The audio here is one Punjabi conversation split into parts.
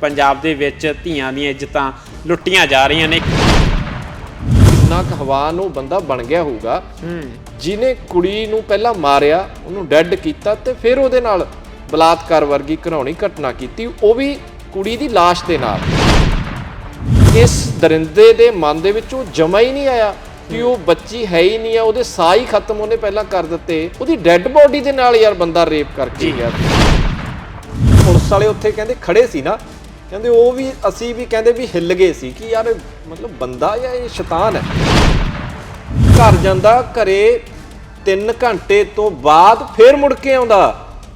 ਪੰਜਾਬ ਦੇ ਵਿੱਚ ਧੀਆਂ ਦੀਆਂ ਇੱਜ਼ਤਾਂ ਲੁੱਟੀਆਂ ਜਾ ਰਹੀਆਂ ਨੇ। ਕਿੰਨਾ ਕੁ ਹਵਾਨ ਉਹ ਬੰਦਾ ਬਣ ਗਿਆ ਹੋਊਗਾ। ਜਿਹਨੇ ਕੁੜੀ ਨੂੰ ਪਹਿਲਾਂ ਮਾਰਿਆ ਉਹਨੂੰ ਡੈੱਡ ਕੀਤਾ ਤੇ ਫਿਰ ਉਹਦੇ ਨਾਲ ਬਲਾਤਕਾਰ ਵਰਗੀ ਘਰਾਉਣੀ ਘਟਨਾ ਕੀਤੀ ਉਹ ਵੀ ਕੁੜੀ ਦੀ লাশ ਦੇ ਨਾਲ। ਇਸ ਦਰਿੰਦੇ ਦੇ ਮਨ ਦੇ ਵਿੱਚ ਉਹ ਜਮਾ ਹੀ ਨਹੀਂ ਆਇਆ ਕਿ ਉਹ ਬੱਚੀ ਹੈ ਹੀ ਨਹੀਂ ਆ ਉਹਦੇ ਸਾਹ ਹੀ ਖਤਮ ਉਹਨੇ ਪਹਿਲਾਂ ਕਰ ਦਿੱਤੇ। ਉਹਦੀ ਡੈੱਡ ਬੋਡੀ ਦੇ ਨਾਲ ਯਾਰ ਬੰਦਾ ਰੇਪ ਕਰਕੇ ਗਿਆ। ਪੁਲਿਸ ਵਾਲੇ ਉੱਥੇ ਕਹਿੰਦੇ ਖੜੇ ਸੀ ਨਾ ਕਹਿੰਦੇ ਉਹ ਵੀ, ਅਸੀਂ ਵੀ ਕਹਿੰਦੇ ਵੀ ਹਿੱਲ ਗਏ ਸੀ ਕਿ ਯਾਰ ਮਤਲਬ ਬੰਦਾ ਜਾਂ ਇਹ ਸ਼ੈਤਾਨ ਹੈ? ਘਰ ਜਾਂਦਾ, ਘਰੇ 3 ਘੰਟੇ ਤੋਂ ਬਾਅਦ ਫੇਰ ਮੁੜ ਕੇ ਆਉਂਦਾ।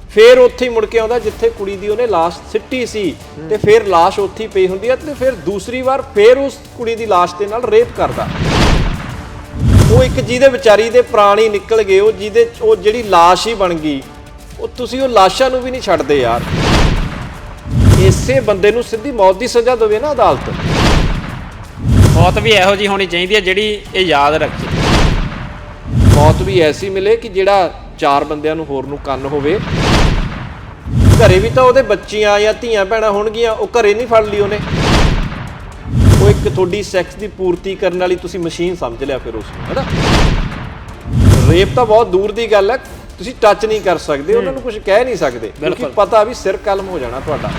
ਫੇਰ ਉੱਥੇ ਹੀ ਮੁੜ ਕੇ ਆਉਂਦਾ ਜਿੱਥੇ ਕੁੜੀ ਦੀ ਉਹਨੇ ਲਾਸ਼ ਸਿੱਟੀ ਸੀ ਤੇ ਫੇਰ ਲਾਸ਼ ਉੱਥੇ ਹੀ ਪਈ ਹੁੰਦੀ ਹੈ ਤੇ ਫਿਰ ਦੂਸਰੀ ਵਾਰ ਫੇਰ ਉਸ ਕੁੜੀ ਦੀ ਲਾਸ਼ ਦੇ ਨਾਲ ਰੇਪ ਕਰਦਾ। ਉਹ ਇੱਕ ਜਿਹਦੇ ਵਿਚਾਰੀ ਦੇ ਪ੍ਰਾਣੀ ਨਿਕਲ ਗਏ, ਉਹ ਜਿਹਦੇ ਉਹ ਜਿਹੜੀ ਲਾਸ਼ ਹੀ ਬਣ ਗਈ, ਉਹ ਤੁਸੀਂ ਉਹ ਲਾਸ਼ਾਂ ਨੂੰ ਵੀ ਨਹੀਂ ਛੱਡਦੇ ਯਾਰ। ਇਸੇ ਬੰਦੇ ਨੂੰ ਸਿੱਧੀ ਮੌਤ ਦੀ ਸਜ਼ਾ ਦੇਵੇ ਨਾ ਅਦਾਲਤ। ਮੌਤ ਵੀ ਇਹੋ ਜੀ ਹੋਣੀ ਚਾਹੀਦੀ ਹੈ ਜਿਹੜੀ ਇਹ ਯਾਦ ਰੱਖੇ। ਮੌਤ ਵੀ ਐਸੀ ਮਿਲੇ ਕਿ ਜਿਹੜਾ ਚਾਰ ਬੰਦਿਆਂ ਨੂੰ ਹੋਰ ਨੂੰ ਕੰਨ ਹੋਵੇ। ਘਰੇ ਵੀ ਤਾਂ ਉਹਦੇ ਬੱਚੀਆਂ ਜਾਂ ਧੀਆਂ ਭੈਣਾਂ ਹੋਣਗੀਆਂ ਉਹ ਘਰੇ ਨਹੀਂ ਫੜ ਲਈ ਉਹਨੇ। ਉਹ ਇੱਕ ਤੁਹਾਡੀ ਸੈਕਸ ਦੀ ਪੂਰਤੀ ਕਰਨ ਵਾਲੀ ਤੁਸੀਂ ਮਸ਼ੀਨ ਸਮਝ ਲਿਆ ਫਿਰ ਉਸ ਨੂੰ ਹੈਨਾ? ਰੇਪ ਤਾਂ ਬਹੁਤ ਦੂਰ ਦੀ ਗੱਲ ਹੈ ਤੁਸੀਂ ਟੱਚ ਨਹੀਂ ਕਰ ਸਕਦੇ ਉਹਨਾਂ ਨੂੰ ਕੁਝ ਕਹਿ ਨਹੀਂ ਸਕਦੇ। ਕਿਉਂਕਿ। ਪਤਾ ਵੀ ਸਿਰ ਕਲਮ ਹੋ ਜਾਣਾ ਤੁਹਾਡਾ।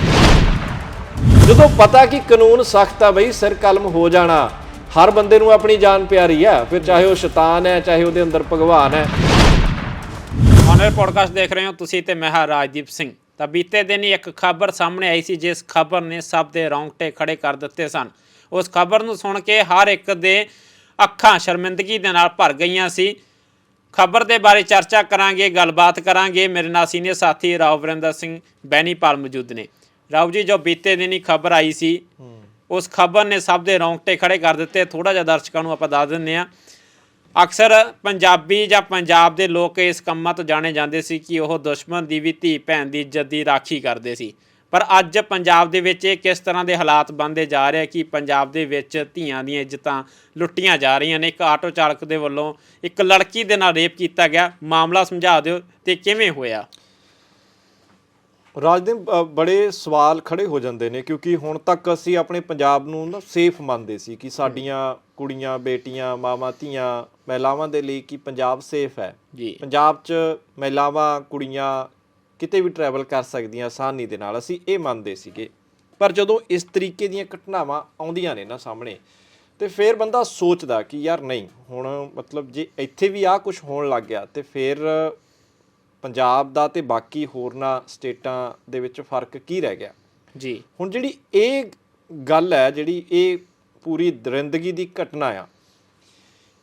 ਜਦੋਂ ਪਤਾ ਕਿ ਕਾਨੂੰਨ ਸਖਤ ਆ ਬਈ, ਸਿਰ ਕਲਮ ਹੋ ਜਾਣਾ, ਹਰ ਬੰਦੇ ਨੂੰ ਆਪਣੀ ਜਾਨ ਪਿਆਰੀ ਆ। ਫਿਰ ਚਾਹੇ ਉਹ ਸ਼ੈਤਾਨ ਹੈ, ਚਾਹੇ ਉਹਦੇ ਅੰਦਰ ਭਗਵਾਨ ਹੈ। ਔਨਰ ਪੋਡਕਾਸਟ ਦੇਖ ਰਹੇ ਹੋ ਤੁਸੀਂ ਤੇ ਮੈਂ ਹਾਂ ਰਾਜਦੀਪ ਸਿੰਘ। ਤਾਂ ਬੀਤੇ ਦਿਨ ਹੀ ਇੱਕ ਖਬਰ ਸਾਹਮਣੇ ਆਈ ਸੀ, ਜਿਸ ਖਬਰ ਨੇ ਸਭ ਦੇ ਰੌਂਗਟੇ ਖੜੇ ਕਰ ਦਿੱਤੇ ਸਨ। ਉਸ ਖਬਰ ਨੂੰ ਸੁਣ ਕੇ ਹਰ ਇੱਕ ਦੇ ਅੱਖਾਂ ਸ਼ਰਮਿੰਦਗੀ ਦੇ ਨਾਲ ਭਰ ਗਈਆਂ ਸੀ। ਖਬਰ ਦੇ ਬਾਰੇ ਚਰਚਾ ਕਰਾਂਗੇ, ਗੱਲਬਾਤ ਕਰਾਂਗੇ। ਮੇਰੇ ਨਾਲ ਸੀਨੀਅਰ ਸਾਥੀ ਰਾਵ ਵਰਿੰਦਰ ਸਿੰਘ ਬੈਨੀਪਾਲ ਮੌਜੂਦ ਨੇ। ਰਾਵ ਜੀ ਜੋ ਬੀਤੇ ਦਿਨ ਖਬਰ ਆਈ ਸੀ ਉਸ ਖਬਰ ਨੇ ਸਭ ਦੇ ਰੌਂਗਟੇ ਖੜੇ ਕਰ ਦਿੱਤੇ ਥੋੜਾ ਜਿਹਾ ਦਰਸ਼ਕਾਂ ਨੂੰ ਆਪਾਂ ਦੱਸ ਦਿੰਦੇ ਆ ਅਕਸਰ ਪੰਜਾਬੀ ਜਾਂ ਪੰਜਾਬ ਦੇ ਲੋਕ ਇਸ ਕੰਮਾਂ ਤੋਂ ਜਾਣੇ ਜਾਂਦੇ ਸੀ ਕਿ ਉਹ ਦੁਸ਼ਮਣ ਦੀ ਵੀ ਧੀ ਭੈਣ ਦੀ ਇੱਜ਼ਤ ਦੀ ਰਾਖੀ ਕਰਦੇ ਸੀ ਪਰ ਅੱਜ ਪੰਜਾਬ ਦੇ ਵਿੱਚ ਇਹ ਕਿਸ ਤਰ੍ਹਾਂ ਦੇ ਹਾਲਾਤ ਬਣਦੇ ਜਾ ਰਹੇ ਕਿ ਪੰਜਾਬ ਦੇ ਵਿੱਚ ਧੀਆਂ ਦੀਆਂ ਇੱਜ਼ਤਾਂ ਲੁੱਟੀਆਂ ਜਾ ਰਹੀਆਂ ਨੇ ਇੱਕ ਆਟੋ ਚਾਲਕ ਦੇ ਵੱਲੋਂ ਇੱਕ ਲੜਕੀ ਦੇ ਨਾਲ ਰੇਪ ਕੀਤਾ ਗਿਆ ਮਾਮਲਾ ਸਮਝਾ ਦਿਓ ਤੇ ਕਿਵੇਂ ਹੋਇਆ ਰਾਜਦੀਪ ਅ, ਬੜੇ ਸਵਾਲ ਖੜੇ ਹੋ ਜਾਂਦੇ ਨੇ ਕਿਉਂਕਿ ਹੁਣ ਤੱਕ ਅਸੀਂ ਆਪਣੇ ਪੰਜਾਬ ਨੂੰ ਨਾ ਸੇਫ ਮੰਨਦੇ ਸੀ ਕਿ ਸਾਡੀਆਂ ਕੁੜੀਆਂ ਬੇਟੀਆਂ ਮਾਵਾਂ ਧੀਆਂ ਮਹਿਲਾਵਾਂ ਦੇ ਲਈ ਕਿ ਪੰਜਾਬ ਸੇਫ ਹੈ। ਜੀ। ਪੰਜਾਬ 'ਚ ਮਹਿਲਾਵਾਂ ਕੁੜੀਆਂ ਕਿਤੇ ਵੀ ਟਰੈਵਲ ਕਰ ਸਕਦੀਆਂ ਆਸਾਨੀ ਦੇ ਨਾਲ ਅਸੀਂ ਇਹ ਮੰਨਦੇ ਸੀਗੇ। ਪਰ ਜਦੋਂ ਇਸ ਤਰੀਕੇ ਦੀਆਂ ਘਟਨਾਵਾਂ ਆਉਂਦੀਆਂ ਨੇ ਨਾ ਸਾਹਮਣੇ ਤੇ ਫਿਰ ਬੰਦਾ ਸੋਚਦਾ ਕਿ ਯਾਰ ਨਹੀਂ ਹੁਣ ਮਤਲਬ ਜੇ ਇੱਥੇ ਵੀ ਆਹ ਕੁਝ ਹੋਣ ਲੱਗ ਗਿਆ ਤੇ ਫਿਰ ਪੰਜਾਬ ਦਾ ਤੇ ਬਾਕੀ ਹੋਰਨਾਂ ਸਟੇਟਾਂ ਦੇ ਵਿੱਚ ਫ਼ਰਕ ਕੀ ਰਹਿ ਗਿਆ? ਜੀ। ਹੁਣ ਜਿਹੜੀ ਇਹ ਗੱਲ ਹੈ ਜਿਹੜੀ ਇਹ ਪੂਰੀ ਦਰਿੰਦਗੀ ਦੀ ਘਟਨਾ ਆ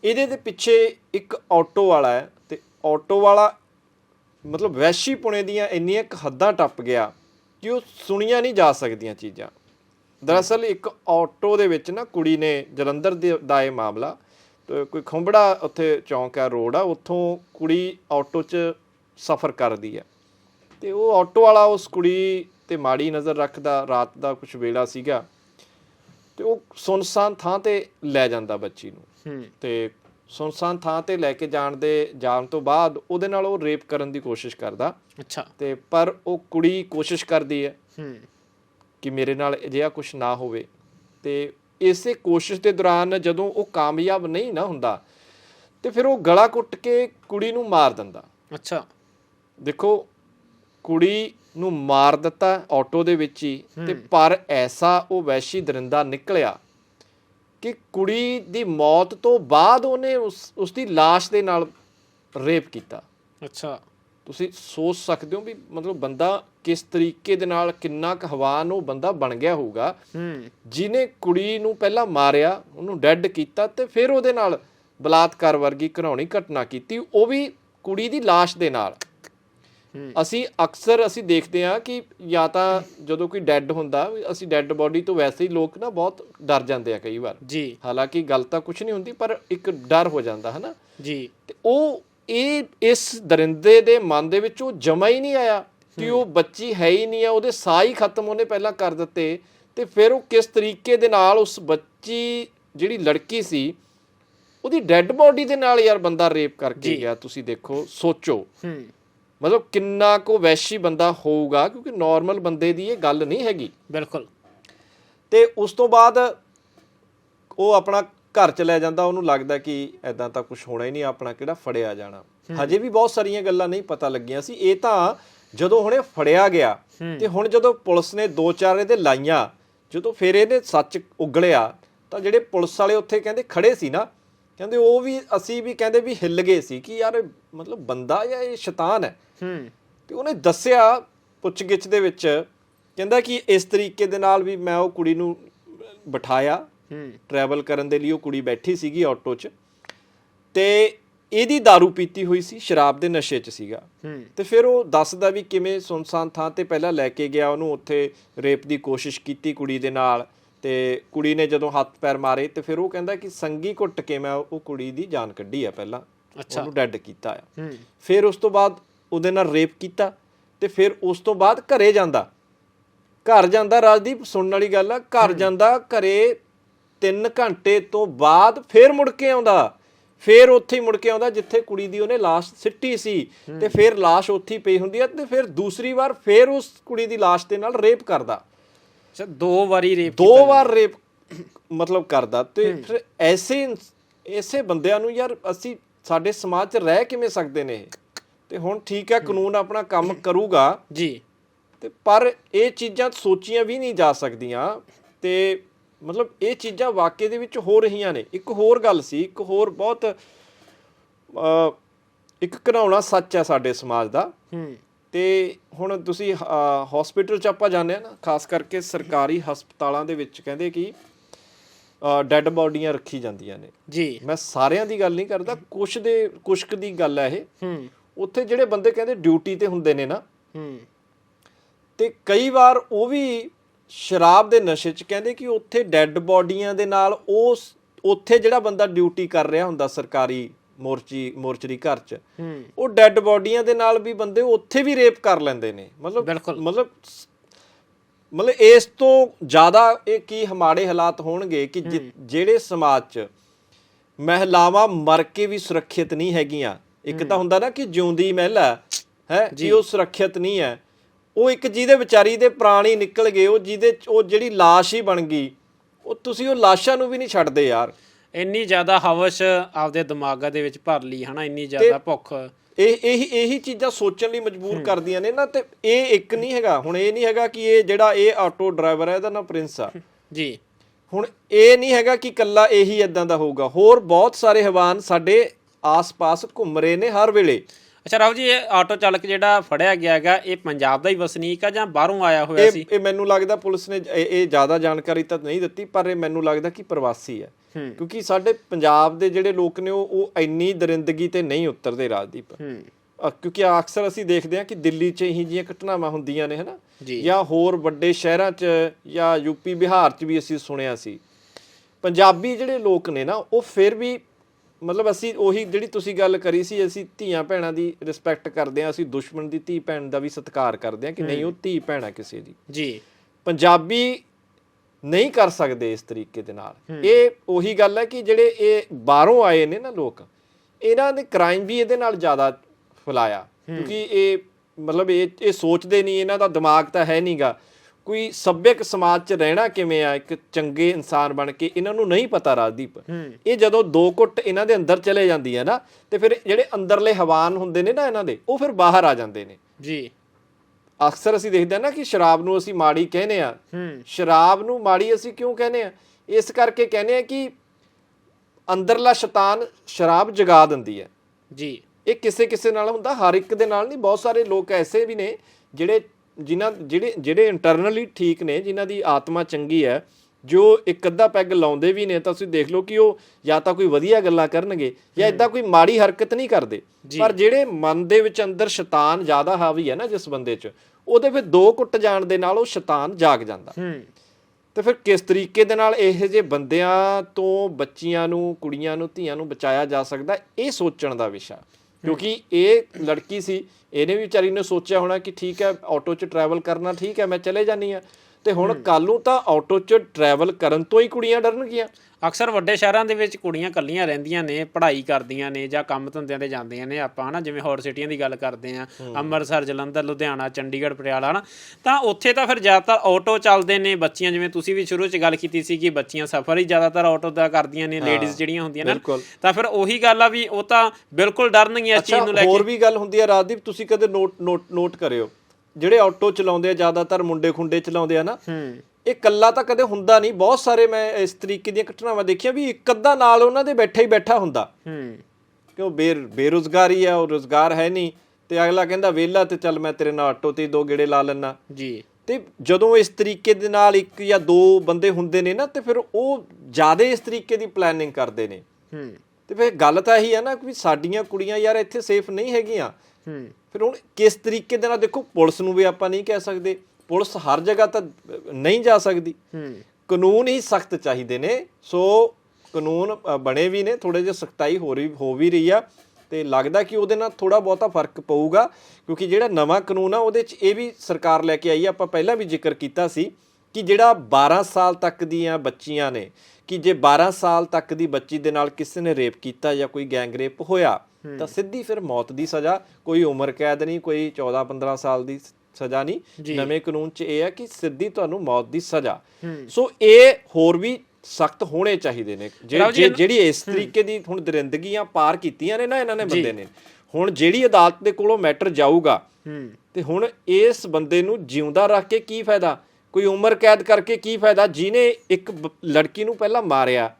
ਇਹਦੇ ਦੇ ਪਿੱਛੇ ਇੱਕ ਆਟੋ ਵਾਲਾ ਹੈ ਤੇ ਆਟੋ ਵਾਲਾ ਮਤਲਬ ਵੈਸ਼ੀ ਪੁਣੇ ਦੀਆਂ ਇੰਨੀਆਂ ਕੁ ਹੱਦਾਂ ਟੱਪ ਗਿਆ ਕਿ ਉਹ ਸੁਣੀਆਂ ਨਹੀਂ ਜਾ ਸਕਦੀਆਂ ਚੀਜ਼ਾਂ। ਦਰਅਸਲ ਇੱਕ ਆਟੋ ਦੇ ਵਿੱਚ ਨਾ ਕੁੜੀ ਨੇ ਜਲੰਧਰ ਦੇ- ਦਾ ਇਹ ਮਾਮਲਾ ਕੋਈ ਖੁੰਬੜਾ ਉੱਥੇ ਚੌਂਕ ਆ ਰੋਡ ਆ ਉੱਥੋਂ ਕੁੜੀ ਆਟੋ 'ਚ ਸਫ਼ਰ ਕਰਦੀ ਹੈ। ਤੇ ਉਹ ਆਟੋ ਵਾਲਾ ਉਸ ਕੁੜੀ ਤੇ ਮਾੜੀ ਨਜ਼ਰ ਰੱਖਦਾ ਰਾਤ ਦਾ ਕੁਝ ਵੇਲਾ ਸੀਗਾ। ਤੇ ਉਹ ਸੁਨਸਾਨ ਥਾਂ ਤੇ ਲੈ ਜਾਂਦਾ ਬੱਚੀ ਨੂੰ। ਹੂੰ। ਤੇ ਸੁਨਸਾਨ ਥਾਂ ਤੇ ਲੈ ਕੇ ਜਾਣ ਦੇ ਜਾਣ ਤੋਂ ਬਾਅਦ ਉਹਦੇ ਨਾਲ ਉਹ ਰੇਪ ਕਰਨ ਦੀ ਕੋਸ਼ਿਸ਼ ਕਰਦਾ। ਅੱਛਾ। ਤੇ ਪਰ ਉਹ ਕੁੜੀ ਕੋਸ਼ਿਸ਼ ਕਰਦੀ ਹੈ ਹੂੰ। ਕਿ ਮੇਰੇ ਨਾਲ ਅਜਿਹਾ ਕੁਝ ਨਾ ਹੋਵੇ। ਤੇ ਇਸੇ ਕੋਸ਼ਿਸ਼ ਦੇ ਦੌਰਾਨ ਜਦੋਂ ਉਹ ਕਾਮਯਾਬ ਨਹੀਂ ਨਾ ਹੁੰਦਾ ਤੇ ਫਿਰ ਉਹ ਗਲਾ ਕੁੱਟ ਕੇ ਕੁੜੀ ਨੂੰ ਮਾਰ ਦਿੰਦਾ। ਅੱਛਾ। ਦੇਖੋ ਕੁੜੀ ਨੂੰ ਮਾਰ ਦਿੱਤਾ ਆਟੋ ਦੇ ਵਿੱਚ ਹੀ ਤੇ ਪਰ ਐਸਾ ਉਹ ਵੈਸ਼ੀ ਦਰਿੰਦਾ ਨਿਕਲਿਆ ਕਿ ਕੁੜੀ ਦੀ ਮੌਤ ਤੋਂ ਬਾਅਦ ਉਹਨੇ ਉਸ ਉਸ ਦੀ লাশ ਦੇ ਨਾਲ ਰੇਪ ਕੀਤਾ ਅੱਛਾ ਤੁਸੀਂ ਸੋਚ ਸਕਦੇ ਹੋ ਵੀ ਮਤਲਬ ਬੰਦਾ ਕਿਸ ਤਰੀਕੇ ਦੇ ਨਾਲ ਕਿੰਨਾ ਕੁ ਹਵਾਨ ਉਹ ਬੰਦਾ ਬਣ ਗਿਆ ਹੋਊਗਾ ਹੂੰ ਜਿਹਨੇ ਕੁੜੀ ਨੂੰ ਪਹਿਲਾਂ ਮਾਰਿਆ ਉਹਨੂੰ ਡੈੱਡ ਕੀਤਾ ਤੇ ਫਿਰ ਉਹਦੇ ਨਾਲ ਬਲਾਤਕਾਰ ਵਰਗੀ ਘਰਾਉਣੀ ਘਟਨਾ ਕੀਤੀ ਉਹ ਵੀ ਕੁੜੀ ਦੀ লাশ ਦੇ ਨਾਲ ਹੂੰ। ਅਸੀਂ ਅਕਸਰ ਅਸੀਂ ਦੇਖਦੇ ਹਾਂ ਕਿ ਜਾਂ ਤਾਂ ਜਦੋਂ ਕੋਈ ਡੈੱਡ ਹੁੰਦਾ ਅਸੀਂ ਡੈੱਡ ਬੋਡੀ ਤੋਂ ਵੈਸੇ ਹੀ ਲੋਕ ਨਾ ਬਹੁਤ ਡਰ ਜਾਂਦੇ ਆ ਕਈ ਵਾਰ। ਜੀ। ਹਾਲਾਂਕਿ ਗੱਲ ਤਾਂ ਕੁਝ ਨਹੀਂ ਹੁੰਦੀ ਪਰ ਇੱਕ ਡਰ ਹੋ ਜਾਂਦਾ ਹੈ ਨਾ ਜੀ। ਤੇ ਉਹ ਇਹ ਇਸ ਦਰਿੰਦੇ ਦੇ ਮਨ ਦੇ ਵਿੱਚ ਉਹ ਜਮਾ ਹੀ ਨਹੀਂ ਆਇਆ ਕਿ ਉਹ ਬੱਚੀ ਹੈ ਹੀ ਨਹੀਂ ਆ ਉਹਦੇ ਸਾਹ ਹੀ ਖਤਮ ਉਹਨੇ ਪਹਿਲਾਂ ਕਰ ਦਿੱਤੇ। ਤੇ ਫਿਰ ਉਹ ਕਿਸ ਤਰੀਕੇ ਦੇ ਨਾਲ ਉਸ ਬੱਚੀ ਜਿਹੜੀ ਲੜਕੀ ਸੀ ਉਹਦੀ ਡੈੱਡ ਬੋਡੀ ਦੇ ਨਾਲ ਯਾਰ ਬੰਦਾ ਰੇਪ ਕਰਕੇ। ਗਿਆ ਤੁਸੀਂ ਦੇਖੋ ਸੋਚੋ। ਹੂੰ। ਮਤਲਬ ਕਿੰਨਾ ਕੋ ਵੈਸ਼ੀ ਬੰਦਾ ਹੋਊਗਾ ਕਿਉਂਕਿ ਨਾਰਮਲ ਬੰਦੇ ਦੀ ਇਹ ਗੱਲ ਨਹੀਂ ਹੈਗੀ। ਬਿਲਕੁਲ। ਤੇ ਉਸ ਤੋਂ ਬਾਅਦ ਉਹ ਆਪਣਾ ਘਰ ਚਲਿਆ ਜਾਂਦਾ ਉਹਨੂੰ ਲੱਗਦਾ ਕਿ ਐਦਾਂ ਤਾਂ ਕੁਝ ਹੋਣਾ ਹੀ ਨਹੀਂ ਆਪਣਾ ਕਿਹੜਾ ਫੜਿਆ ਜਾਣਾ। ਹਜੇ ਵੀ ਬਹੁਤ ਸਾਰੀਆਂ ਗੱਲਾਂ ਨਹੀਂ ਪਤਾ ਲੱਗੀਆਂ ਸੀ। ਇਹ ਤਾਂ ਜਦੋਂ ਹੁਣੇ ਫੜਿਆ ਗਿਆ ਤੇ ਹੁਣ ਜਦੋਂ ਪੁਲਿਸ ਨੇ ਦੋ ਚਾਰ ਇਹਦੇ ਲਾਈਆਂ ਜਦੋਂ ਫਿਰ ਇਹਨੇ ਸੱਚ ਉਗਲਿਆ ਤਾਂ ਜਿਹੜੇ ਪੁਲਿਸ ਵਾਲੇ ਉੱਥੇ ਕਹਿੰਦੇ ਖੜੇ ਸੀ ਨਾ ਕਹਿੰਦੇ ਉਹ ਵੀ ਅਸੀਂ ਵੀ ਕਹਿੰਦੇ ਵੀ ਹਿੱਲ ਗਏ ਸੀ ਕਿ ਯਾਰ ਮਤਲਬ ਬੰਦਾ ਜਾਂ ਇਹ ਸ਼ੈਤਾਨ ਹੈ? ਹੂੰ। ਤੇ ਉਹਨੇ ਦੱਸਿਆ ਪੁੱਛਗਿੱਛ ਦੇ ਵਿੱਚ ਕਹਿੰਦਾ ਕਿ ਇਸ ਤਰੀਕੇ ਦੇ ਨਾਲ ਵੀ ਮੈਂ ਉਹ ਕੁੜੀ ਨੂੰ ਬਿਠਾਇਆ ਹੂੰ। ਟਰੈਵਲ ਕਰਨ ਦੇ ਲਈ ਉਹ ਕੁੜੀ ਬੈਠੀ ਸੀਗੀ ਆਟੋ 'ਚ ਤੇ ਇਹਦੀ दारू ਪੀਤੀ ਹੋਈ ਸੀ ਸ਼ਰਾਬ ਦੇ ਨਸ਼ੇ 'ਚ ਸੀਗਾ। ਹੂੰ। ਤੇ ਫਿਰ ਉਹ ਦੱਸਦਾ ਵੀ ਕਿਵੇਂ ਸੁਨਸਾਨ ਥਾਂ ਤੇ ਪਹਿਲਾਂ ਲੈ ਕੇ ਗਿਆ ਉਹਨੂੰ ਉੱਥੇ ਰੇਪ ਦੀ ਕੋਸ਼ਿਸ਼ ਕੀਤੀ ਕੁੜੀ ਦੇ ਨਾਲ। ਤੇ ਕੁੜੀ ਨੇ ਜਦੋਂ ਹੱਥ ਪੈਰ ਮਾਰੇ ਤੇ ਫਿਰ ਉਹ ਕਹਿੰਦਾ ਕਿ ਸੰਗੀ ਘੁੱਟ ਕੇ ਮੈਂ ਉਹ ਕੁੜੀ ਦੀ ਜਾਨ ਕੱਢੀ ਆ ਪਹਿਲਾਂ। ਅੱਛਾ। ਉਹਨੂੰ ਡੈੱਡ ਕੀਤਾ ਆ। ਹੂੰ। ਫਿਰ ਉਸ ਤੋਂ ਬਾਅਦ ਉਹਦੇ ਨਾਲ ਰੇਪ ਕੀਤਾ ਤੇ ਫਿਰ ਉਸ ਤੋਂ ਬਾਅਦ ਘਰੇ ਜਾਂਦਾ। ਘਰ ਜਾਂਦਾ ਰਾਜਦੀਪ ਸੁਣਨ ਵਾਲੀ ਗੱਲ ਆ ਘਰ ਜਾਂਦਾ ਘਰੇ 3 ਘੰਟੇ ਤੋਂ ਬਾਅਦ ਫਿਰ ਮੁੜ ਕੇ ਆਉਂਦਾ। ਫਿਰ ਉੱਥੇ ਹੀ ਮੁੜ ਕੇ ਆਉਂਦਾ ਜਿੱਥੇ ਕੁੜੀ ਦੀ ਉਹਨੇ ਲਾਸ਼ ਸਿੱਟੀ ਸੀ ਤੇ ਫਿਰ ਲਾਸ਼ ਉੱਥੇ ਹੀ ਪਈ ਹੁੰਦੀ ਆ ਤੇ ਫਿਰ ਦੂਸਰੀ ਵਾਰ ਫਿਰ ਉਸ ਕੁੜੀ ਦੀ ਲਾਸ਼ ਦੇ ਨਾਲ ਰੇਪ ਕਰਦਾ। ਅੱਛਾ ਦੋ ਵਾਰੀ ਰੇਪ ਦੋ ਵਾਰ ਰੇਪ ਮਤਲਬ ਕਰਦਾ ਤੇ ਫਿਰ ਐਸੇ ਐਸੇ ਬੰਦਿਆਂ ਨੂੰ ਯਾਰ ਅਸੀਂ ਸਾਡੇ ਸਮਾਜ 'ਚ ਰਹਿ ਕਿਵੇਂ ਸਕਦੇ ਨੇ ਇਹ? ਤੇ ਹੁਣ ਠੀਕ ਹੈ ਕਾਨੂੰਨ ਆਪਣਾ ਕੰਮ ਕਰੂਗਾ। ਜੀ। ਤੇ ਪਰ ਇਹ ਚੀਜ਼ਾਂ ਸੋਚੀਆਂ ਵੀ ਨਹੀਂ ਜਾ ਸਕਦੀਆਂ ਤੇ ਮਤਲਬ ਇਹ ਚੀਜ਼ਾਂ ਵਾਕਈ ਦੇ ਵਿੱਚ ਹੋ ਰਹੀਆਂ ਨੇ। ਇੱਕ ਹੋਰ ਗੱਲ ਸੀ ਇੱਕ ਹੋਰ ਬਹੁਤ ਇੱਕ ਘਰਾਉਣਾ ਸੱਚ ਹੈ ਸਾਡੇ ਸਮਾਜ ਦਾ। ਹੂੰ। ਤੇ ਹੁਣ ਤੁਸੀਂ ਹਸਪੀਟਲ ਚ ਆਪਾਂ ਜਾਂਦੇ ਆ ਨਾ ਖਾਸ ਕਰਕੇ ਸਰਕਾਰੀ ਹਸਪਤਾਲਾਂ ਦੇ ਵਿੱਚ ਕਹਿੰਦੇ ਕਿ ਡੈੱਡ ਬਾਡੀਆਂ ਰੱਖੀ ਜਾਂਦੀਆਂ ਨੇ। ਜੀ। ਮੈਂ ਸਾਰਿਆਂ ਦੀ ਗੱਲ ਨਹੀਂ ਕਰਦਾ ਕੁਛ ਦੇ ਕੁਛਕ ਦੀ ਗੱਲ ਹੈ ਇਹ। ਹੂੰ। ਉੱਥੇ ਜਿਹੜੇ ਬੰਦੇ ਕਹਿੰਦੇ ਡਿਊਟੀ ਤੇ ਹੁੰਦੇ ਨੇ ਨਾ ਹੂੰ। ਤੇ ਕਈ ਵਾਰ ਉਹ ਵੀ ਸ਼ਰਾਬ ਦੇ ਨਸ਼ੇ 'ਚ ਕਹਿੰਦੇ ਕਿ ਉੱਥੇ ਡੈੱਡ ਬਾਡੀਆਂ ਦੇ ਨਾਲ ਉਸ ਉੱਥੇ ਜਿਹੜਾ ਬੰਦਾ ਡਿਊਟੀ ਕਰ ਰਿਹਾ ਹੁੰਦਾ ਸਰਕਾਰੀ ਮੋਰਚੀ ਮੋਰਚਰੀ ਘਰ 'ਚ। ਉਹ ਡੈੱਡ ਬਾਡੀਆਂ ਦੇ ਨਾਲ ਵੀ ਬੰਦੇ ਉੱਥੇ ਵੀ ਰੇਪ ਕਰ ਲੈਂਦੇ ਨੇ। ਮਤਲਬ। ਮਤਲਬ ਮਤਲਬ ਇਸ ਤੋਂ ਜ਼ਿਆਦਾ ਇਹ ਕੀ ਹਮਾੜੇ ਹਾਲਾਤ ਹੋਣਗੇ ਕਿ ਜਿਹੜੇ ਸਮਾਜ 'ਚ ਮਹਿਲਾਵਾਂ ਮਰ ਕੇ ਵੀ ਸੁਰੱਖਿਅਤ ਨਹੀਂ ਹੈਗੀਆਂ। ਇੱਕ ਤਾਂ ਹੁੰਦਾ ਨਾ ਕਿ ਜਿਉਂਦੀ ਮਹਿਲਾ ਹੈ ਜੀ। ਉਹ ਸੁਰੱਖਿਅਤ ਨਹੀਂ ਹੈ। ਉਹ ਇੱਕ ਜਿਹਦੇ ਵਿਚਾਰੀ ਦੇ ਪ੍ਰਾਣ ਹੀ ਨਿਕਲ ਗਏ ਉਹ ਜਿਹਦੇ ਉਹ ਜਿਹੜੀ ਲਾਸ਼ ਹੀ ਬਣ ਗਈ ਉਹ ਤੁਸੀਂ ਉਹ ਲਾਸ਼ਾਂ ਨੂੰ ਵੀ ਨਹੀਂ ਛੱਡਦੇ ਯਾਰ। ਇੰਨੀ ਜ਼ਿਆਦਾ ਹਵਸ ਆਪਦੇ ਦਿਮਾਗਾਂ ਦੇ ਵਿੱਚ ਭਰ ਲਈ ਹਨਾ ਇੰਨੀ ਜ਼ਿਆਦਾ ਭੁੱਖ। ਇਹ ਇਹੀ ਇਹੀ ਚੀਜ਼ਾਂ ਸੋਚਣ ਲਈ ਮਜਬੂਰ ਕਰਦੀਆਂ ਨੇ ਨਾ ਤੇ ਇਹ ਇੱਕ ਨਹੀਂ ਹੈਗਾ। ਹੁਣ ਇਹ ਨਹੀਂ ਹੈਗਾ ਕਿ ਇਹ ਜਿਹੜਾ ਇਹ ਆਟੋ ਡਰਾਈਵਰ ਹੈ ਇਹਦਾ ਨਾਮ ਪ੍ਰਿੰਸ ਆ। ਜੀ। ਹੁਣ ਇਹ ਨਹੀਂ ਹੈਗਾ ਕਿ ਕੱਲਾ ਇਹੀ ਇਦਾਂ ਦਾ ਹੋਊਗਾ। ਹੋਰ ਬਹੁਤ ਸਾਰੇ ਹਵਾਨ ਸਾਡੇ ਆਸ-ਪਾਸ ਘੁੰਮ ਰਹੇ ਨੇ ਹਰ ਵੇਲੇ। ਅੱਛਾ ਰਾਹੁਲ ਜੀ ਇਹ ਆਟੋ ਚਾਲਕ ਜਿਹੜਾ ਫੜਿਆ ਗਿਆ ਹੈਗਾ ਇਹ ਪੰਜਾਬ ਦਾ ਹੀ ਵਸਨੀਕ ਆ ਜਾਂ ਬਾਹਰੋਂ ਆਇਆ ਹੋਇਆ ਸੀ? ਇਹ ਮੈਨੂੰ ਲੱਗਦਾ ਪੁਲਿਸ ਨੇ ਇਹ ਇਹ ਜ਼ਿਆਦਾ ਜਾਣਕਾਰੀ ਤਾਂ ਨਹੀਂ ਦਿੱਤੀ ਪਰ ਇਹ ਮੈਨੂੰ ਲੱਗਦਾ ਕਿ ਪ੍ਰਵਾਸੀ ਹੈ। ਹੂੰ। ਕਿਉਂਕਿ ਸਾਡੇ ਪੰਜਾਬ ਦੇ ਜਿਹੜੇ ਲੋਕ ਨੇ ਉਹ ਉਹ ਇੰਨੀ ਦਰਿੰਦਗੀ ਤੇ ਨਹੀਂ ਉਤਰਦੇ ਰਾਜਦੀਪ। ਹੂੰ। ਕਿਉਂਕਿ ਅਕਸਰ ਅਸੀਂ ਦੇਖਦੇ ਹਾਂ ਕਿ ਦਿੱਲੀ 'ਚ ਇਹੀ ਜਿਹੀਆਂ ਘਟਨਾਵਾਂ ਹੁੰਦੀਆਂ ਨੇ ਹਨਾ। ਜਾਂ। ਹੋਰ ਵੱਡੇ ਸ਼ਹਿਰਾਂ 'ਚ ਜਾਂ ਯੂਪੀ ਬਿਹਾਰ 'ਚ ਵੀ ਅਸੀਂ ਸੁਣਿਆ ਸੀ। ਪੰਜਾਬੀ ਜਿਹੜੇ ਲੋਕ ਨੇ ਨਾ ਉਹ ਫਿਰ ਵੀ ਮਤਲਬ ਅਸੀਂ ਉਹੀ ਜਿਹੜੀ ਤੁਸੀਂ ਗੱਲ ਕਰੀ ਸੀ ਅਸੀਂ ਧੀਆਂ ਭੈਣਾਂ ਦੀ ਰਿਸਪੈਕਟ ਕਰਦੇ ਹਾਂ ਅਸੀਂ ਦੁਸ਼ਮਣ ਦੀ ਧੀ ਭੈਣ ਦਾ ਵੀ ਸਤਿਕਾਰ ਕਰਦੇ ਹਾਂ ਕਿ ਨਹੀਂ ਉਹ ਧੀ ਭੈਣ ਹੈ ਕਿਸੇ ਦੀ। ਜੀ। ਪੰਜਾਬੀ ਨਹੀਂ ਕਰ ਸਕਦੇ ਇਸ ਤਰੀਕੇ ਦੇ ਨਾਲ। ਇਹ ਉਹੀ ਗੱਲ ਹੈ ਕਿ ਜਿਹੜੇ ਇਹ ਬਾਹਰੋਂ ਆਏ ਨੇ ਨਾ ਲੋਕ ਇਹਨਾਂ ਨੇ ਕ੍ਰਾਈਮ ਵੀ ਇਹਦੇ ਨਾਲ ਜ਼ਿਆਦਾ ਫੈਲਾਇਆ। ਕਿਉਂਕਿ ਇਹ ਮਤਲਬ ਇਹ ਇਹ ਸੋਚਦੇ ਨਹੀਂ ਇਹਨਾਂ ਦਾ ਦਿਮਾਗ ਤਾਂ ਹੈ ਨਹੀਂਗਾ ਕੋਈ ਸੱਭਿਅਕ ਸਮਾਜ 'ਚ ਰਹਿਣਾ ਕਿਵੇਂ ਆ ਇੱਕ ਚੰਗੇ ਇਨਸਾਨ ਬਣ ਕੇ ਇਹਨਾਂ ਨੂੰ ਨਹੀਂ ਪਤਾ ਰਾਜਦੀਪ। ਇਹ ਜਦੋਂ ਦੋ ਕੁੱਟ ਇਹਨਾਂ ਦੇ ਅੰਦਰ ਚਲੇ ਜਾਂਦੀ ਹੈ ਨਾ ਤੇ ਫਿਰ ਜਿਹੜੇ ਅੰਦਰਲੇ ਹਵਾਨ ਹੁੰਦੇ ਨੇ ਨਾ ਇਹਨਾਂ ਦੇ ਉਹ ਫਿਰ ਬਾਹਰ ਆ ਜਾਂਦੇ ਨੇ। ਜੀ। ਅਕਸਰ ਅਸੀਂ ਦੇਖਦੇ ਹਾਂ ਨਾ ਕਿ ਸ਼ਰਾਬ ਨੂੰ ਅਸੀਂ ਮਾੜੀ ਕਹਿੰਦੇ ਆ ਹੂੰ। ਸ਼ਰਾਬ ਨੂੰ ਮਾੜੀ ਅਸੀਂ ਕਿਉਂ ਕਹਿੰਦੇ ਆ ਇਸ ਕਰਕੇ ਕਹਿੰਦੇ ਆ ਕਿ ਅੰਦਰਲਾ ਸ਼ੈਤਾਨ ਸ਼ਰਾਬ ਜਗਾ ਦਿੰਦੀ ਹੈ। ਜੀ। ਇਹ ਕਿਸੇ ਕਿਸੇ ਨਾਲ ਹੁੰਦਾ ਹਰ ਇੱਕ ਦੇ ਨਾਲ ਨਹੀਂ ਬਹੁਤ ਸਾਰੇ ਲੋਕ ਐਸੇ ਵੀ ਨੇ ਜਿਹੜੇ ਜਿਨ੍ਹਾਂ ਜਿਹੜੇ ਜਿਹੜੇ ਇੰਟਰਨਲੀ ਠੀਕ ਨੇ ਜਿਨ੍ਹਾਂ ਦੀ ਆਤਮਾ ਚੰਗੀ ਹੈ ਜੋ ਇੱਕ ਅੱਧਾ ਪੈਗ ਲਾਉਂਦੇ ਵੀ ਨੇ ਤਾਂ ਤੁਸੀਂ ਦੇਖ ਲਓ ਕਿ ਉਹ ਜਾਂ ਤਾਂ ਕੋਈ ਵਧੀਆ ਗੱਲਾਂ ਕਰਨਗੇ ਜਾਂ ਇਦਾਂ ਕੋਈ ਮਾੜੀ ਹਰਕਤ ਨਹੀਂ ਕਰਦੇ। ਪਰ ਜਿਹੜੇ ਮਨ ਦੇ ਵਿੱਚ ਅੰਦਰ ਸ਼ੈਤਾਨ ਜ਼ਿਆਦਾ ਹਾਵੀ ਹੈ ਨਾ ਜਿਸ ਬੰਦੇ 'ਚ ਉਹਦੇ ਫਿਰ ਦੋ ਕੁੱਟ ਜਾਣ ਦੇ ਨਾਲ ਉਹ ਸ਼ੈਤਾਨ ਜਾਗ ਜਾਂਦਾ। ਤੇ ਫਿਰ ਕਿਸ ਤਰੀਕੇ ਦੇ ਨਾਲ ਇਹੋ ਜਿਹੇ ਬੰਦਿਆਂ ਤੋਂ ਬੱਚੀਆਂ ਨੂੰ ਕੁੜੀਆਂ ਨੂੰ ਧੀਆਂ ਨੂੰ ਬਚਾਇਆ ਜਾ ਸਕਦਾ ਇਹ ਸੋਚਣ ਦਾ ਵਿਸ਼ਾ। ਕਿਉਂਕਿ ਇਹ ਲੜਕੀ ਸੀ, ਇਹਨੇ ਵੀ ਵਿਚਾਰੀ ਨੇ ਸੋਚਿਆ ਹੋਣਾ ਕਿ ਠੀਕ ਹੈ ਆਟੋ 'ਚ ਟਰੈਵਲ ਕਰਨਾ ਠੀਕ ਹੈ, ਮੈਂ ਚਲੇ ਜਾਨੀ ਆ ਤੇ ਹੁਣ ਕੱਲ ਨੂੰ ਤਾਂ ਆਟੋ 'ਚ ਟਰੈਵਲ ਕਰਨ ਤੋਂ ਹੀ ਕੁੜੀਆਂ ਡਰਨਗੀਆਂ। ਅਕਸਰ ਵੱਡੇ ਸ਼ਹਿਰਾਂ ਦੇ ਵਿੱਚ ਕੁੜੀਆਂ ਕੱਲੀਆਂ ਰਹਿੰਦੀਆਂ ਨੇ ਪੜ੍ਹਾਈ ਕਰਦੀਆਂ ਨੇ ਜਾਂ ਕੰਮ ਧੰਦਿਆਂ ਤੇ ਜਾਂਦੀਆਂ ਨੇ। ਆਪਾਂ ਹਨਾ ਜਿਵੇਂ ਹੋਰ ਸਿਟੀਆਂ ਦੀ ਗੱਲ ਕਰਦੇ ਆ ਅੰਮ੍ਰਿਤਸਰ ਜਲੰਧਰ ਲੁਧਿਆਣਾ ਚੰਡੀਗੜ੍ਹ ਪਟਿਆਲਾ ਹਨਾ। ਤਾਂ ਉੱਥੇ ਤਾਂ ਫਿਰ ਜ਼ਿਆਦਾਤਰ ਆਟੋ ਚੱਲਦੇ ਨੇ ਬੱਚੀਆਂ ਜਿਵੇਂ ਤੁਸੀਂ ਵੀ ਸ਼ੁਰੂ 'ਚ ਗੱਲ ਕੀਤੀ ਸੀ ਕਿ ਬੱਚੀਆਂ ਸਫ਼ਰ ਹੀ ਜ਼ਿਆਦਾਤਰ ਆਟੋ ਦਾ ਕਰਦੀਆਂ ਨੇ ਲੇਡੀਜ਼ ਜਿਹੜੀਆਂ ਹੁੰਦੀਆਂ ਨੇ। ਤਾਂ ਫਿਰ ਉਹੀ ਗੱਲ ਆ ਵੀ ਉਹ ਤਾਂ ਬਿਲਕੁਲ ਡਰਨਗੀਆਂ ਇਸ ਚੀਜ਼ ਨੂੰ ਲੈ ਹੋਰ ਕੇ ਵੀ ਗੱਲ ਹੁੰਦੀ ਹੈ ਰਾਜਦੀਪ ਤੁਸੀਂ ਕਦੇ ਨੋਟ ਨੋਟ ਨੋਟ ਕਰਿਓ। ਜਿਹੜੇ ਆਟੋ ਚਲਾਉਂਦੇ ਆ ਜ਼ਿਆਦਾਤਰ ਮੁੰਡੇ ਖੁੰਡੇ ਚਲਾਉਂਦੇ ਆ ਨਾ ਹੂੰ। ਇਹ ਕੱਲਾ ਤਾਂ ਕਦੇ ਹੁੰਦਾ ਨਹੀਂ। ਬਹੁਤ ਸਾਰੇ ਮੈਂ ਇਸ ਤਰੀਕੇ ਦੀਆਂ ਘਟਨਾਵਾਂ ਦੇਖੀਆਂ ਵੀ ਇੱਕ ਅੱਧਾ ਨਾਲ ਉਹਨਾਂ ਦੇ ਬੈਠਾ ਹੀ ਬੈਠਾ ਹੁੰਦਾ। ਹੂੰ। ਕਿ ਉਹ ਬੇਰ ਬੇਰੁਜ਼ਗਾਰੀ ਆ ਉਹ ਰੁਜ਼ਗਾਰ ਹੈ ਨਹੀਂ। ਤੇ ਅਗਲਾ ਕਹਿੰਦਾ ਵਿਹਲਾ ਤੇ ਚੱਲ ਮੈਂ ਤੇਰੇ ਨਾਲ ਆਟੋ ਤੇ ਦੋ ਗੇੜੇ ਲਾ ਲੈਣਾ ਜੀ। ਤੇ ਜਦੋਂ ਇਸ ਤਰੀਕੇ ਦੇ ਨਾਲ ਇੱਕ ਜਾਂ ਦੋ ਬੰਦੇ ਹੁੰਦੇ ਨੇ ਨਾ ਤੇ ਫਿਰ ਉਹ ਜ਼ਿਆਦਾ ਇਸ ਤਰੀਕੇ ਦੀ ਪਲੈਨਿੰਗ ਕਰਦੇ ਨੇ। ਹੂੰ। ਤੇ ਫਿਰ ਗੱਲ ਤਾਂ ਇਹੀ ਆ ਨਾ ਕਿ ਸਾਡੀਆਂ ਕੁੜੀਆਂ ਯਾਰ ਇੱਥੇ ਸੇਫ ਨਹੀਂ ਹੈਗੀਆਂ। ਹੂੰ। ਫਿਰ ਹੁਣ ਕਿਸ ਤਰੀਕੇ ਦੇ ਨਾਲ ਦੇਖੋ ਪੁਲਿਸ ਨੂੰ ਵੀ ਆਪਾਂ ਨਹੀਂ ਕਹਿ ਸਕਦੇ। ਪੁਲਿਸ ਹਰ ਜਗ੍ਹਾ ਤਾਂ ਨਹੀਂ ਜਾ ਸਕਦੀ। ਹੂੰ। ਕਾਨੂੰਨ ਹੀ ਸਖਤ ਚਾਹੀਦੇ ਨੇ। ਸੋ ਕਾਨੂੰਨ ਬਣੇ ਵੀ ਨੇ ਥੋੜੇ ਜਿਹਾ ਸਖਤਾਈ ਹੋ ਰਹੀ ਹੋ ਵੀ ਰਹੀ ਆ। ਤੇ ਲੱਗਦਾ ਕਿ ਉਹਦੇ ਨਾਲ ਥੋੜਾ ਬਹੁਤਾ ਫ਼ਰਕ ਪਊਗਾ। ਕਿਉਂਕਿ ਜਿਹੜਾ ਨਵਾਂ ਕਾਨੂੰਨ ਆ ਉਹਦੇ 'ਚ ਇਹ ਵੀ ਸਰਕਾਰ ਲੈ ਕੇ ਆਈ ਆ। ਆਪਾਂ ਪਹਿਲਾਂ ਵੀ ਜ਼ਿਕਰ ਕੀਤਾ ਸੀ ਕਿ ਜਿਹੜਾ 12 ਸਾਲ ਤੱਕ ਦੀਆਂ ਬੱਚੀਆਂ ਨੇ ਕਿ ਜੇ 12 ਸਾਲ ਤੱਕ ਦੀ ਬੱਚੀ ਦੇ ਨਾਲ ਕਿਸੇ ਨੇ ਰੇਪ ਕੀਤਾ ਜਾਂ ਕੋਈ ਗੈਂਗ ਰੇਪ ਹੋਇਆ ਤਾਂ ਸਿੱਧੀ ਫਿਰ ਮੌਤ ਦੀ ਸਜ਼ਾ ਕੋਈ ਉਮਰ ਕੈਦ ਨਹੀਂ ਕੋਈ 14 15 ਸਾਲ ਦੀ ਸਜ਼ਾ ਨਹੀਂ। ਨਵੇਂ ਕਾਨੂੰਨ 'ਚ ਇਹ ਹੈ ਕਿ ਸਿੱਧੀ ਤੁਹਾਨੂੰ ਮੌਤ ਦੀ ਸਜ਼ਾ। ਸੋ ਇਹ ਹੋਰ ਵੀ ਸਖਤ ਹੋਣੇ ਚਾਹੀਦੇ ਨੇ। ਜਿਹੜੀ ਇਸ ਤਰੀਕੇ ਦੀ ਹੁਣ ਦਰਿੰਦਗੀਆਂ ਪਾਰ ਕੀਤੀਆਂ ਨੇ ਨਾ ਇਹਨਾਂ ਨੇ ਬੰਦੇ ਨੇ। ਹੁਣ ਜਿਹੜੀ ਅਦਾਲਤ ਦੇ ਕੋਲੋਂ ਮੈਟਰ ਜਾਊਗਾ ਤੇ ਹੁਣ ਇਸ ਬੰਦੇ ਨੂੰ ਜਿਉਂਦਾ ਰੱਖ ਕੇ ਕੀ ਫਾਇਦਾ? ਕੋਈ ਉਮਰ ਕੈਦ ਕਰਕੇ ਕੀ ਫਾਇਦਾ? ਜਿਹਨੇ ਇੱਕ ਬ- ਲੜਕੀ ਨੂੰ ਪਹਿਲਾਂ ਮਾਰਿਆ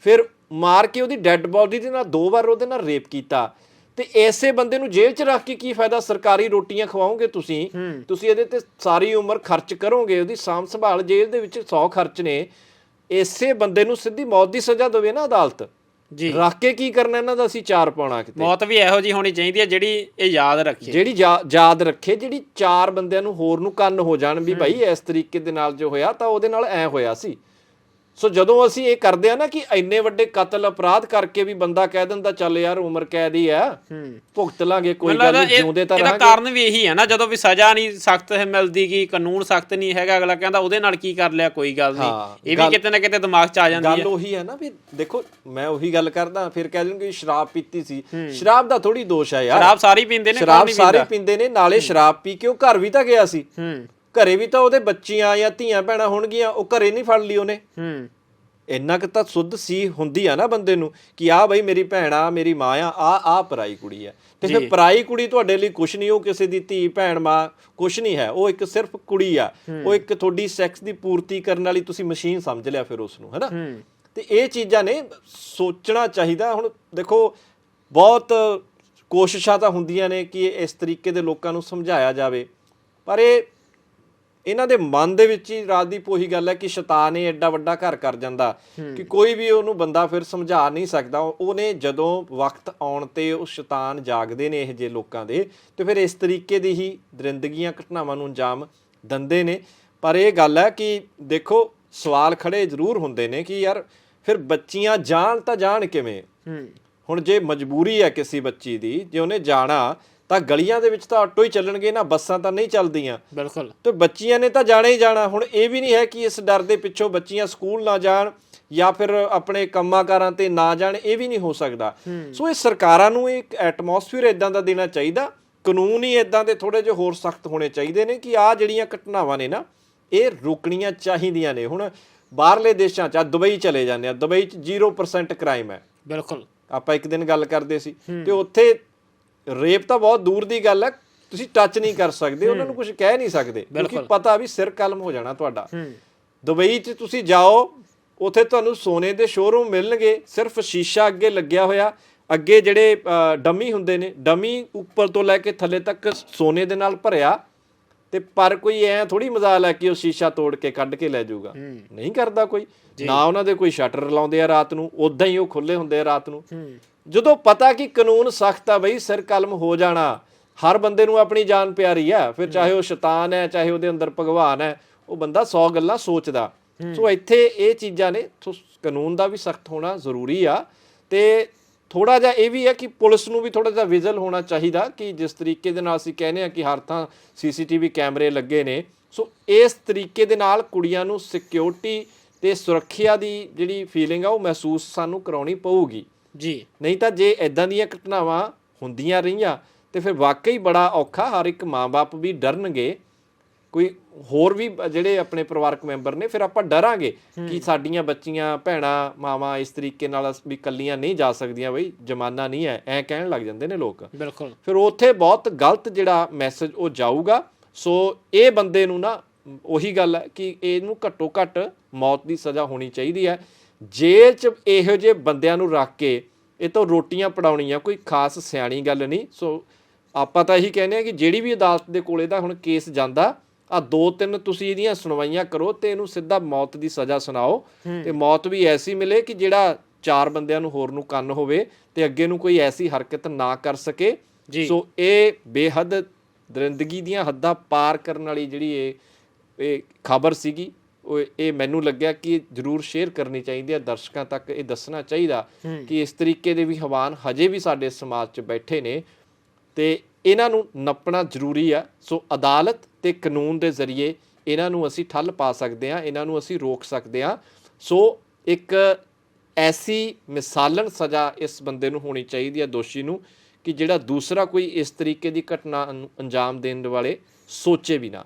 ਫਿਰ ਮਾਰ ਕੇ ਉਹਦੀ ਡੈੱਡ ਬਾਡੀ ਦੇ ਨਾਲ ਦੋ ਵਾਰ ਉਹਦੇ ਨਾਲ ਰੇਪ ਕੀਤਾ। ਤੇ ਐਸੇ ਬੰਦੇ ਨੂੰ ਜੇਲ੍ਹ 'ਚ ਰੱਖ ਕੇ ਕੀ ਫਾਇਦਾ? ਸਰਕਾਰੀ ਰੋਟੀਆਂ ਖਵਾਓਗੇ ਤੁਸੀਂ ਤੁਸੀਂ ਇਹਦੇ ਤੇ ਸਾਰੀ ਉਮਰ ਖਰਚ ਕਰੋਗੇ ਉਹਦੀ ਸਾਂਭ ਸੰਭਾਲ ਜੇਲ੍ਹ ਦੇ ਵਿੱਚ 100 ਖਰਚ ਨੇ। ਐਸੇ ਬੰਦੇ ਨੂੰ ਸਿੱਧੀ ਮੌਤ ਦੀ ਸਜ਼ਾ ਦੇਵੇ ਨਾ ਅਦਾਲਤ। ਜੀ। ਰੱਖ ਕੇ ਕੀ ਕਰਨਾ ਇਹਨਾਂ ਦਾ? ਅਸੀਂ ਚਾਰ ਪਾਉਣਾ ਕਿਤੇ। ਮੌਤ ਵੀ ਇਹੋ ਜੀ ਹੋਣੀ ਚਾਹੀਦੀ ਹੈ ਜਿਹੜੀ ਇਹ ਯਾਦ ਰੱਖੇ। ਜਿਹੜੀ ਯਾਦ ਰੱਖੇ ਜਿਹੜੀ ਚਾਰ ਬੰਦਿਆਂ ਨੂੰ ਹੋਰ ਨੂੰ ਕੰਨ ਹੋ ਜਾਣ ਵੀ ਭਾਈ ਇਸ ਤਰੀਕੇ ਦੇ ਨਾਲ ਜੋ ਹੋਇਆ ਤਾਂ ਉਹਦੇ ਨਾਲ ਐ ਹੋਇਆ ਸੀ। ਸੋ ਜਦੋਂ ਅਸੀਂ ਇਹ ਕਰਦੇ ਆ ਨਾ ਕਿ ਇੰਨੇ ਵੱਡੇ ਕਤਲ ਅਪਰਾਧ ਕਰਕੇ ਵੀ ਬੰਦਾ ਕਹਿ ਦਿੰਦਾ ਚੱਲ ਯਾਰ ਉਮਰ ਕੈਦ ਹੀ ਆ ਹੂੰ। ਭੁਗਤ ਲਾਂਗੇ ਕੋਈ ਗੱਲ ਨਹੀਂ ਜਿਉਂਦੇ ਤਾਂ ਇਹਦਾ ਰਹਾਂਗੇ। ਕਾਰਨ ਵੀ ਇਹੀ ਹੈ ਨਾ ਜਦੋਂ ਵੀ ਸਜ਼ਾ ਨਹੀਂ ਸਖਤ ਮਿਲਦੀ ਗੀ ਕਾਨੂੰਨ ਸਖਤ ਨਹੀਂ ਹੈਗਾ ਅਗਲਾ ਕਹਿੰਦਾ ਉਹਦੇ ਨਾਲ ਕੀ ਕਰ ਲਿਆ ਕੋਈ ਗੱਲ ਹਾਂ, ਨਹੀਂ ਇਹ ਵੀ ਗੱਲ- ਕਿਤੇ ਨਾ ਕਿਤੇ ਦਿਮਾਗ 'ਚ ਆ ਜਾਂਦੀ ਗੱਲ ਹੈ ਉਹੀ ਹੈ ਨਾ ਵੀ ਦੇਖੋ ਮੈਂ ਉਹੀ ਗੱਲ ਕਰਦਾ ਫਿਰ ਕਹਿ ਦੇਣਗੇ ਸ਼ਰਾਬ ਪੀਤੀ ਸੀ। ਸ਼ਰਾਬ ਦਾ ਥੋੜੀ ਦੋਸ਼ ਹੈ ਯਾਰ। ਸ਼ਰਾਬ ਸਾਰੀ ਪੀਂਦੇ ਨੇ ਸ਼ਰਾਬ ਨਹੀਂ ਸਾਰੇ ਪੀਂਦਾ। ਪੀਂਦੇ ਨੇ ਨਾਲੇ ਸ਼ਰਾਬ ਪੀ ਕੇ ਉਹ ਘਰ ਵੀ ਤਾਂ ਗਿਆ ਸੀ। ਹੂੰ। ਘਰੇ ਵੀ ਤਾਂ ਉਹਦੇ ਬੱਚੀਆਂ ਜਾਂ ਧੀਆਂ ਭੈਣਾਂ ਹੋਣਗੀਆਂ ਉਹ ਘਰੇ ਨਹੀਂ ਫੜ ਲਈ ਉਹਨੇ। ਹੂੰ। ਇੰਨਾ ਕੁ ਤਾਂ ਸੁੱਧ ਸੀ ਹੁੰਦੀ ਆ ਨਾ ਬੰਦੇ ਨੂੰ ਕਿ ਆ ਬਈ ਮੇਰੀ ਭੈਣ ਆ ਮੇਰੀ ਮਾਂ ਆ ਆ ਆ ਪਰਾਈ ਕੁੜੀ ਆ। ਤੇ ਫਿਰ ਪਰਾਈ ਕੁੜੀ ਤੁਹਾਡੇ ਲਈ ਕੁਛ ਨਹੀਂ ਉਹ ਕਿਸੇ ਦੀ ਧੀ ਭੈਣ ਮਾਂ ਕੁਛ ਨਹੀਂ ਹੈ ਉਹ ਇੱਕ ਸਿਰਫ ਕੁੜੀ ਆ। ਉਹ ਇੱਕ ਤੁਹਾਡੀ ਸੈਕਸ ਦੀ ਪੂਰਤੀ ਕਰਨ ਵਾਲੀ ਤੁਸੀਂ ਮਸ਼ੀਨ ਸਮਝ ਲਿਆ ਫਿਰ ਉਸ ਨੂੰ? ਹੈਨਾ ਤੇ ਇਹ ਚੀਜ਼ਾਂ ਨੇ ਸੋਚਣਾ ਚਾਹੀਦਾ। ਹੁਣ ਦੇਖੋ ਬਹੁਤ ਕੋਸ਼ਿਸ਼ਾਂ ਤਾਂ ਹੁੰਦੀਆਂ ਨੇ ਕਿ ਇਸ ਤਰੀਕੇ ਦੇ ਲੋਕਾਂ ਨੂੰ ਸਮਝਾਇਆ ਜਾਵੇ। ਪਰ ਇਹ ਇਹਨਾਂ ਦੇ ਮਨ ਦੇ ਵਿੱਚ ਹੀ ਰਾਜਦੀਪ ਉਹੀ ਗੱਲ ਹੈ ਕਿ ਸ਼ੈਤਾਨ ਹੀ ਐਡਾ ਵੱਡਾ ਘਰ ਕਰ ਜਾਂਦਾ ਕਿ ਕੋਈ ਵੀ ਉਹਨੂੰ ਬੰਦਾ ਫਿਰ ਸਮਝਾ ਨਹੀਂ ਸਕਦਾ। ਉਹਨੇ ਜਦੋਂ ਵਕਤ ਆਉਣ ਤੇ ਉਹ ਸ਼ੈਤਾਨ ਜਾਗਦੇ ਨੇ ਇਹ ਜੇ ਲੋਕਾਂ ਦੇ ਤੇ ਫਿਰ ਇਸ ਤਰੀਕੇ ਦੀ ਹੀ ਦਰਿੰਦਗੀਆਂ ਘਟਨਾਵਾਂ ਨੂੰ ਅੰਜਾਮ ਦਿੰਦੇ ਨੇ। ਪਰ ਇਹ ਗੱਲ ਹੈ ਕਿ ਦੇਖੋ ਸਵਾਲ ਖੜੇ ਜ਼ਰੂਰ ਹੁੰਦੇ ਨੇ ਕਿ ਯਾਰ ਫਿਰ ਬੱਚੀਆਂ ਜਾਣ ਤਾਂ ਜਾਣ ਕਿਵੇਂ? ਹੁਣ ਜੇ ਮਜਬੂਰੀ ਹੈ ਕਿਸੇ ਬੱਚੀ ਦੀ ਜੇ ਉਹਨੇ ਜਾਣਾ ਤਾਂ ਗਲੀਆਂ ਦੇ ਵਿੱਚ ਤਾਂ ਆਟੋ ਹੀ ਚੱਲਣਗੇ ਨਾ ਬੱਸਾਂ ਤਾਂ ਨਹੀਂ ਚੱਲਦੀਆਂ। ਬਿਲਕੁਲ। ਤੇ ਬੱਚੀਆਂ ਨੇ ਤਾਂ ਜਾਣਾ ਹੀ ਜਾਣਾ। ਹੁਣ ਇਹ ਵੀ ਨਹੀਂ ਹੈ ਕਿ ਇਸ ਡਰ ਦੇ ਪਿੱਛੋਂ ਬੱਚੀਆਂ ਸਕੂਲ ਨਾ ਜਾਣ ਜਾਂ ਫਿਰ ਆਪਣੇ ਕੰਮਾਂਕਾਰਾਂ ਤੇ ਨਾ ਜਾਣ ਇਹ ਵੀ ਨਹੀਂ ਹੋ ਸਕਦਾ। ਸੋ ਇਹ ਸਰਕਾਰਾਂ ਨੂੰ ਇੱਕ ਐਟਮੋਸਫੀਅਰ ਇਦਾਂ ਦਾ ਦੇਣਾ ਚਾਹੀਦਾ। ਕਾਨੂੰਨ ਹੀ ਇਦਾਂ ਦੇ ਥੋੜੇ ਜਿਹਾ ਹੋਰ ਸਖਤ ਹੋਣੇ ਚਾਹੀਦੇ ਨੇ ਕਿ ਆ ਜਿਹੜੀਆਂ ਘਟਨਾਵਾਂ ਨੇ ਨਾ ਇਹ ਰੁਕਣੀਆਂ ਚਾਹੀਦੀਆਂ ਨੇ। ਹੁਣ ਬਾਹਰਲੇ ਦੇਸ਼ਾਂ 'ਚ ਆ ਦੁਬਈ ਚਲੇ ਜਾਂਦੇ ਆ। ਦੁਬਈ 'ਚ 0% ਕ੍ਰਾਈਮ ਹੈ। ਬਿਲਕੁਲ। ਆਪਾਂ ਇੱਕ ਦਿਨ ਗੱਲ ਕਰਦੇ ਸੀ। ਤੇ ਉੱਥੇ ਰੇਪ ਤਾਂ ਬਹੁਤ ਦੂਰ ਦੀ ਗੱਲ ਹੈ ਤੁਸੀਂ ਟੱਚ ਨਹੀਂ ਕਰ ਸਕਦੇ ਉਹਨਾਂ ਨੂੰ ਕੁਝ ਕਹਿ ਨਹੀਂ ਸਕਦੇ ਕਿਉਂਕਿ ਪਤਾ ਵੀ ਸਿਰ ਕਲਮ ਹੋ ਜਾਣਾ ਤੁਹਾਡਾ। ਦੁਬਈ 'ਚ ਤੁਸੀਂ ਜਾਓ ਉੱਥੇ ਤੁਹਾਨੂੰ ਸੋਨੇ ਦੇ ਸ਼ੋਰੂਮ ਮਿਲਣਗੇ ਸਿਰਫ ਸ਼ੀਸ਼ਾ ਅੱਗੇ ਲੱਗਿਆ ਹੋਇਆ ਅੱਗੇ ਜਿਹੜੇ ਡਮੀ ਹੁੰਦੇ ਨੇ ਡਮੀ ਉੱਪਰ ਤੋਂ ਲੈ ਕੇ ਥੱਲੇ ਤੱਕ ਸੋਨੇ ਦੇ ਨਾਲ ਭਰਿਆ ਤੇ ਪਰ ਕੋਈ ਐ ਥੋੜੀ ਮਜ਼ਾਲ ਹੈ ਕਿ ਉਹ ਸ਼ੀਸ਼ਾ ਤੋੜ ਕੇ ਕੱਢ ਕੇ ਲੈ ਜਾਊਗਾ। ਨਹੀਂ ਕਰਦਾ ਕੋਈ। ਨਾ ਉਹਨਾਂ ਦੇ ਕੋਈ ਸ਼ਟਰ ਲਾਉਂਦੇ ਆ ਰਾਤ ਨੂੰ ਉਦਾਂ ਹੀ ਉਹ ਖੁੱਲੇ ਹੁੰਦੇ ਆ ਰਾਤ ਨੂੰ। ਜਦੋਂ ਪਤਾ ਕਿ ਕਾਨੂੰਨ ਸਖਤ ਆ ਬਈ ਸਿਰ ਕਲਮ ਹੋ ਜਾਣਾ ਹਰ ਬੰਦੇ ਨੂੰ ਆਪਣੀ ਜਾਨ ਪਿਆਰੀ ਆ ਫਿਰ ਚਾਹੇ ਉਹ ਸ਼ੈਤਾਨ ਹੈ ਚਾਹੇ ਉਹਦੇ ਅੰਦਰ ਭਗਵਾਨ ਹੈ ਉਹ ਬੰਦਾ 100 ਗੱਲਾਂ ਸੋਚਦਾ। ਸੋ ਇੱਥੇ ਇਹ ਚੀਜ਼ਾਂ ਨੇ ਸੋ ਕਾਨੂੰਨ ਦਾ ਵੀ ਸਖਤ ਹੋਣਾ ਜ਼ਰੂਰੀ ਆ। ਤੇ ਥੋੜਾ ਜਿਹਾ ਇਹ ਵੀ ਹੈ ਕਿ ਪੁਲਿਸ ਨੂੰ ਵੀ ਥੋੜਾ ਜਿਹਾ ਵਿਜ਼ਲ ਹੋਣਾ ਚਾਹੀਦਾ ਕਿ ਜਿਸ ਤਰੀਕੇ ਦੇ ਨਾਲ ਅਸੀਂ ਕਹਿੰਦੇ ਆ ਕਿ ਹਰ ਥਾਂ ਸੀਸੀਟੀਵੀ ਕੈਮਰੇ ਲੱਗੇ ਨੇ। ਸੋ ਇਸ ਤਰੀਕੇ ਦੇ ਨਾਲ ਕੁੜੀਆਂ ਨੂੰ ਸਿਕਿਉਰਿਟੀ ਤੇ ਸੁਰੱਖਿਆ ਦੀ ਜਿਹੜੀ ਫੀਲਿੰਗ ਆ ਉਹ ਮਹਿਸੂਸ ਸਾਨੂੰ ਕਰਾਉਣੀ ਪਊਗੀ। ਜੀ। ਨਹੀਂ ਤਾਂ ਜੇ ਇਦਾਂ ਦੀਆਂ ਘਟਨਾਵਾਂ ਹੁੰਦੀਆਂ ਰਹੀਆਂ ਤੇ ਫਿਰ ਵਾਕਈ ਬੜਾ ਔਖਾ ਹਰ ਇੱਕ ਮਾਂ-ਬਾਪ ਵੀ ਡਰਨਗੇ। ਕੋਈ ਹੋਰ ਵੀ ਜਿਹੜੇ ਆਪਣੇ ਪਰਿਵਾਰਕ ਮੈਂਬਰ ਨੇ ਫਿਰ ਆਪਾਂ ਡਰਾਂਗੇ ਕਿ ਸਾਡੀਆਂ ਬੱਚੀਆਂ ਭੈਣਾਂ ਮਾਵਾਂ ਇਸ ਤਰੀਕੇ ਨਾਲ ਵੀ ਕੱਲੀਆਂ ਨਹੀਂ ਜਾ ਸਕਦੀਆਂ ਬਈ ਜਮਾਨਾ ਨਹੀਂ ਹੈ। ਐ ਕਹਿਣ ਲੱਗ ਜਾਂਦੇ ਨੇ ਲੋਕ। ਬਿਲਕੁਲ। ਫਿਰ ਉੱਥੇ ਬਹੁਤ ਗਲਤ ਜਿਹੜਾ ਮੈਸੇਜ ਉਹ ਜਾਊਗਾ। ਸੋ ਇਹ ਬੰਦੇ ਨੂੰ ਨਾ ਉਹੀ ਗੱਲ ਹੈ ਕਿ ਇਹਨੂੰ ਘੱਟੋ ਘੱਟ ਮੌਤ ਦੀ ਸਜ਼ਾ ਹੋਣੀ ਚਾਹੀਦੀ ਹੈ। ਜੇਲ੍ਹ 'ਚ ਇਹੋ ਜਿਹੇ ਬੰਦਿਆਂ ਨੂੰ ਰੱਖ ਕੇ ਇਹ ਤੋਂ ਰੋਟੀਆਂ ਪੜਾਉਣੀਆਂ ਕੋਈ ਖਾਸ ਸਿਆਣੀ ਗੱਲ ਨਹੀਂ। ਸੋ ਆਪਾਂ ਤਾਂ ਇਹੀ ਕਹਿੰਦੇ ਆ ਕਿ ਜਿਹੜੀ ਵੀ ਅਦਾਲਤ ਦੇ ਕੋਲੇ ਦਾ ਹੁਣ ਕੇਸ ਜਾਂਦਾ ਆ ਦੋ ਤਿੰਨ ਤੁਸੀਂ ਇਹਦੀਆਂ ਸੁਣਵਾਈਆਂ ਕਰੋ ਤੇ ਇਹਨੂੰ ਸਿੱਧਾ ਮੌਤ ਦੀ ਸਜ਼ਾ ਸੁਣਾਓ। ਤੇ ਮੌਤ ਵੀ ਐਸੀ ਮਿਲੇ ਕਿ ਜਿਹੜਾ ਚਾਰ ਬੰਦਿਆਂ ਨੂੰ ਹੋਰ ਨੂੰ ਕੰਨ ਹੋਵੇ ਤੇ ਅੱਗੇ ਨੂੰ ਕੋਈ ਐਸੀ ਹਰਕਤ ਨਾ ਕਰ ਸਕੇ। ਸੋ ਇਹ ਬੇਹੱਦ ਦਰਿੰਦਗੀ ਦੀਆਂ ਹੱਦਾਂ ਪਾਰ ਕਰਨ ਵਾਲੀ ਜਿਹੜੀ ਇਹ ਇਹ ਖਬਰ ਸੀਗੀ। ਇਹ ਮੈਨੂੰ ਲੱਗਿਆ ਕਿ ਜ਼ਰੂਰ ਸ਼ੇਅਰ ਕਰਨੀ ਚਾਹੀਦੀ ਹੈ ਦਰਸ਼ਕਾਂ ਤੱਕ ਇਹ ਦੱਸਣਾ ਚਾਹੀਦਾ ਕਿ ਇਸ ਤਰੀਕੇ ਦੇ ਵੀ ਹਵਾਨ ਹਜੇ ਵੀ ਸਾਡੇ ਸਮਾਜ 'ਚ ਬੈਠੇ ਨੇ ਤੇ ਇਹਨਾਂ ਨੂੰ ਨੱਪਣਾ ਜ਼ਰੂਰੀ ਆ। ਸੋ ਅਦਾਲਤ ਤੇ ਕਾਨੂੰਨ ਦੇ ਜ਼ਰੀਏ ਇਹਨਾਂ ਨੂੰ ਅਸੀਂ ਠੱਲ ਪਾ ਸਕਦੇ ਆ ਇਹਨਾਂ ਨੂੰ ਅਸੀਂ ਰੋਕ ਸਕਦੇ ਆ ਸੋ ਇੱਕ ਐਸੀ ਮਿਸਾਲਨ ਸਜ਼ਾ ਇਸ ਬੰਦੇ ਨੂੰ ਹੋਣੀ ਚਾਹੀਦੀ ਹੈ ਦੋਸ਼ੀ ਨੂੰ ਕਿ ਜਿਹੜਾ ਦੂਸਰਾ ਕੋਈ ਇਸ ਤਰੀਕੇ ਦੀ ਘਟਨਾ ਨੂੰ ਅੰਜਾਮ ਦੇਣ ਵਾਲੇ ਸੋਚੇ ਵੀ ਨਾ।